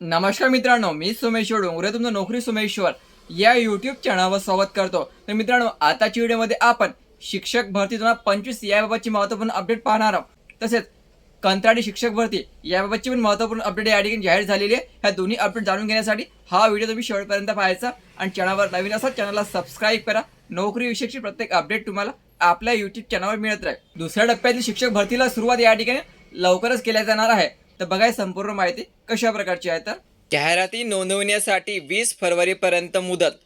नमस्कार मित्रांनो मी सोमेश्वर डोंगरे तुमचं नोकरी सोमेश्वर या युट्यूब चॅनलवर स्वागत करतो. तर मित्रांनो आताच्या व्हिडिओमध्ये आपण शिक्षक भरती दोन हजार पंचवीस याबाबतची महत्त्वपूर्ण अपडेट पाहणार आहोत. तसेच कंत्राटी शिक्षक भरती याबाबतची पण महत्त्वपूर्ण अपडेट या ठिकाणी जाहीर झालेली आहे. ह्या दोन्ही अपडेट जाणून घेण्यासाठी हा व्हिडिओ तुम्ही शेवटपर्यंत पाहायचा आणि चॅनलवर नवीन असाल चॅनलला सबस्क्राईब करा. नोकरी प्रत्येक अपडेट तुम्हाला आपल्या युट्यूब चॅनलवर मिळत राहील. दुसऱ्या टप्प्यातील शिक्षक भरतीला सुरुवात या ठिकाणी लवकरच केल्या जाणार आहे. तर बघाय संपूर्ण माहिती कशा प्रकारची आहे तर? जाहिराती नोंदवण्यासाठी वीस फरवरीपर्यंत मुदत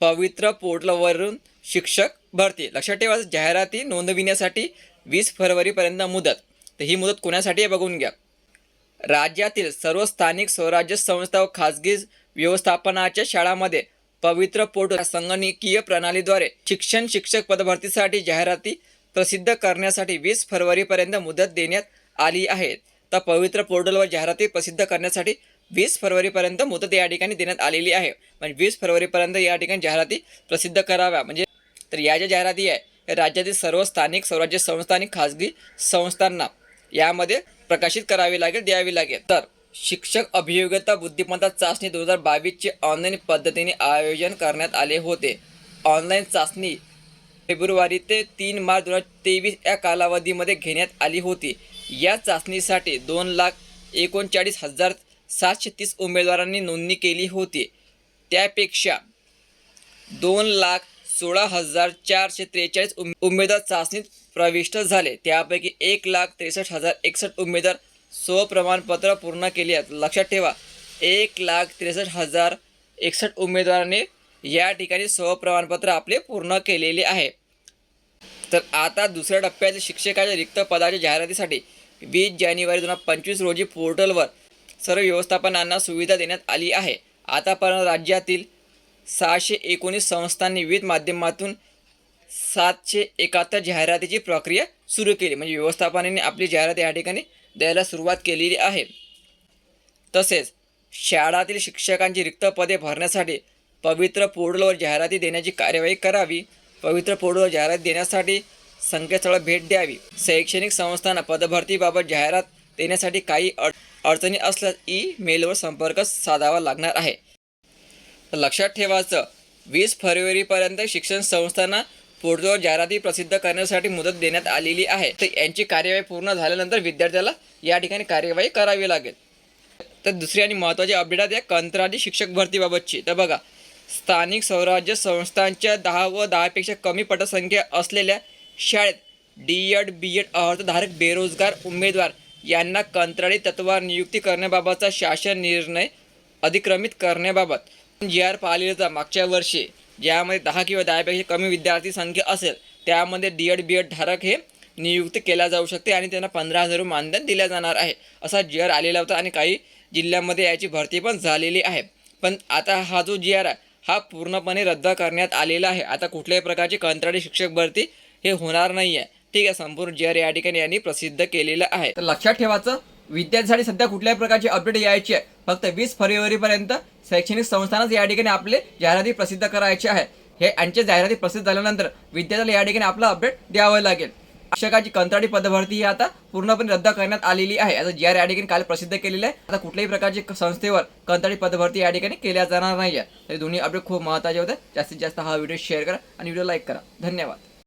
पवित्र पोर्टलवरून शिक्षक भरती. लक्षात ठेवा जाहिराती नोंदविण्यासाठी वीस फरवरीपर्यंत मुदत. तर ही मुदत कोणासाठी आहे बघून घ्या. राज्यातील सर्व स्थानिक स्वराज्य संस्था व खाजगी व्यवस्थापनाच्या शाळांमध्ये पवित्र पोर्टल संगणकीय प्रणालीद्वारे शिक्षण शिक्षक पदभरतीसाठी जाहिराती प्रसिद्ध करण्यासाठी वीस फरवरीपर्यंत मुदत देण्यात आली आहे. तर पवित्र पोर्टलवर जाहिराती प्रसिद्ध करण्यासाठी वीस फरवरीपर्यंत मुदत या ठिकाणी देण्यात आलेली आहे. म्हणजे वीस फरवरीपर्यंत या ठिकाणी जाहिराती प्रसिद्ध कराव्या. म्हणजे तर या ज्या जाहिराती आहे या राज्यातील सर्व स्थानिक स्वराज्य संस्था आणि खाजगी संस्थांना यामध्ये प्रकाशित करावी लागेल द्यावी लागेल. तर शिक्षक अभियोग्यता बुद्धिमत्ता चाचणी दोन हजार बावीसचे ऑनलाईन पद्धतीने आयोजन करण्यात आले होते. ऑनलाईन चाचणी फेब्रुवारी ते तीन मार्च दोन हजार तेवीस या कालावधीमध्ये घेण्यात आली होती. या चाचणीसाठी दोन लाख एकोणचाळीस हजार सातशे तीस उमेदवारांनी नोंदणी केली होती. त्यापेक्षा दोन लाख सोळा हजार चारशे त्रेचाळीस उम उमेदवार चाचणीत प्रविष्ट झाले. त्यापैकी एक लाख त्रेसष्ट हजार एकसष्ट उमेदवार स्वप्रमाणपत्र पूर्ण केले आहेत. लक्षात ठेवा एक लाख त्रेसष्ट हजार एकसष्ट उमेदवारांनी या ठिकाणी स्वप्रमाणपत्र आपले पूर्ण केलेले आहे. तर आता दुसऱ्या टप्प्यातील शिक्षकाच्या रिक्त पदाच्या जाहिरातीसाठी वीस जानेवारी दोन हजार पंचवीस रोजी पोर्टलवर सर्व व्यवस्थापनांना सुविधा देण्यात आली आहे. आतापर्यंत राज्यातील सहाशे एकोणीस संस्थांनी विविध माध्यमातून सातशे एकाहत्तर जाहिरातीची प्रक्रिया सुरू केली. म्हणजे व्यवस्थापनाने आपली जाहिरात या ठिकाणी द्यायला सुरुवात केलेली आहे. तसेच शाळातील शिक्षकांची रिक्त पदे भरण्यासाठी पवित्र पोर्टलवर जाहिराती देण्याची कार्यवाही करावी. पवित्र पोर्टलवर जाहिरात देण्यासाठी संकेतस्थळ भेट द्यावी. शैक्षणिक संस्थांना पदभरतीबाबत जाहिरात देण्यासाठी काही अड अडचणी असल्यास ई मेलवर संपर्क साधावा लागणार आहे. लक्षात ठेवायचं वीस फरवरीपर्यंत शिक्षण संस्थांना पोर्टलवर जाहिराती प्रसिद्ध करण्यासाठी मुदत देण्यात आलेली आहे. तर यांची कार्यवाही पूर्ण झाल्यानंतर विद्यार्थ्याला या ठिकाणी कार्यवाही करावी लागेल. तर दुसरी आणि महत्त्वाची अपडेट आहे कंत्राटी शिक्षक भरतीबाबतची तर बघा स्थानिक स्वराज्य संस्थांच्या दहा व दहापेक्षा कमी पटसंख्या असलेल्या शाळेत डी एड बी एड अर्जधारक बेरोजगार उमेदवार यांना कंत्राळी तत्वावर नियुक्ती करण्याबाबतचा शासन निर्णय अधिक्रमित करण्याबाबत जी आर पाहिलेचा मागच्या वर्षी. ज्यामध्ये दहा किंवा दहापेक्षा कमी विद्यार्थी संख्या असेल त्यामध्ये डी एड बी एड धारक हे नियुक्त केला जाऊ शकते आणि त्यांना पंधरा हजार रुपये मानधन दिल्या जाणार आहे असा जी आर आलेला होता आणि काही जिल्ह्यांमध्ये याची भरती पण झालेली आहे. पण आता हा जो जी आर आहे हा पूर्णपणे रद्द करण्यात आलेला आहे. आता कुठल्याही प्रकारची कंत्राटी शिक्षक भरती हे होणार नाही आहे ठीक आहे संपूर्ण जे आर या ठिकाणी यांनी प्रसिद्ध केलेलं आहे. तर लक्षात ठेवायचं विद्यार्थ्यांसाठी सध्या कुठल्याही प्रकारची अपडेट यायची आहे. फक्त वीस फरवरीपर्यंत शैक्षणिक संस्थांनाच या ठिकाणी आपले जाहिराती प्रसिद्ध करायचे आहे. हे यांच्या जाहिराती प्रसिद्ध झाल्यानंतर विद्यार्थ्याला या ठिकाणी आपलं अपडेट द्यावं लागेल. शिक्षकाची कंत्राटी पदभरती ही आता पूर्णपणे रद्द करण्यात आलेली आहे. आता जी आर या ठिकाणी काल प्रसिद्ध केलेलं आहे. आता कुठल्याही प्रकारची संस्थेवर कंत्राटी पदभरती या ठिकाणी केल्या जाणार नाही आहे दोन्ही अपडेट खूप महत्त्वाचे होते. जास्तीत जास्त हा व्हिडिओ शेअर करा आणि व्हिडिओ लाईक करा. धन्यवाद.